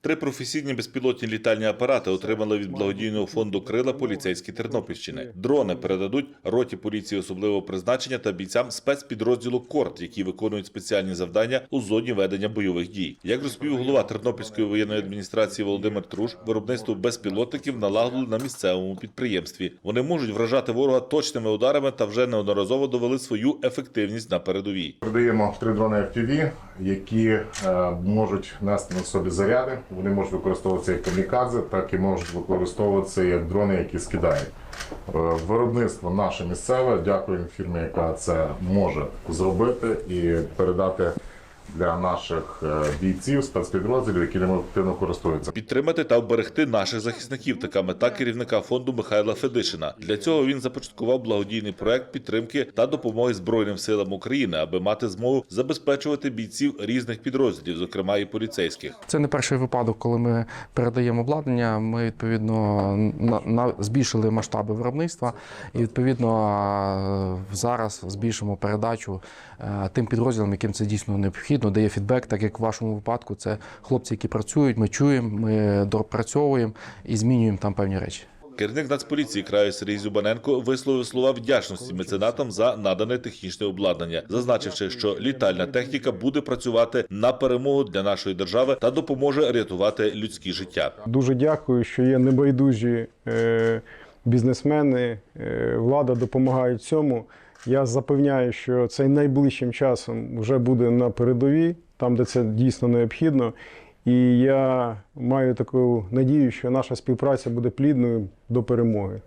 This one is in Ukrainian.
Три професійні безпілотні літальні апарати отримали від благодійного фонду Крила поліцейські Тернопільщини. Дрони передадуть роті поліції особливого призначення та бійцям спецпідрозділу КОРТ, які виконують спеціальні завдання у зоні ведення бойових дій. Як розповів голова Тернопільської воєнної адміністрації Володимир Труш, виробництво безпілотників налагодили на місцевому підприємстві. Вони можуть вражати ворога точними ударами та вже неодноразово довели свою ефективність на передовій. Продаємо три дрони FPV, які е, можуть нести на собі заряди. Вони можуть використовуватися як камікадзе, так і можуть використовуватися як дрони, які скидають. Е, Виробництво наше місцеве. Дякуємо фірмі, яка це може зробити і передати для наших е, бійців спецпідрозділів, які ними активно користуються. Підтримати та вберегти наших захисників. Така мета керівника фонду Михайла Федишина. Для цього він започаткував благодійний проект підтримки та допомоги Збройним силам України, аби мати змогу забезпечувати бійців різних підрозділів, зокрема і поліцейських. Це не перший випадок, коли ми передаємо обладнання. Ми відповідно на, на збільшили масштаби виробництва, і відповідно зараз збільшимо передачу е, тим підрозділам, яким це дійсно необхідно, дає фідбек, так як в вашому випадку це хлопці, які працюють. Ми чуємо, ми допрацьовуємо і змінюємо там певні речі. Керівник Нацполіції краю Сергій Зюбаненко висловив слова вдячності меценатам за надане технічне обладнання, зазначивши, що літальна техніка буде працювати на перемогу для нашої держави та допоможе рятувати людські життя. Дуже дякую, що є небайдужі е, бізнесмени, е, влада допомагають цьому. Я запевняю, що це найближчим часом вже буде на передовій, там, де це дійсно необхідно. І я маю таку надію, що наша співпраця буде плідною до перемоги.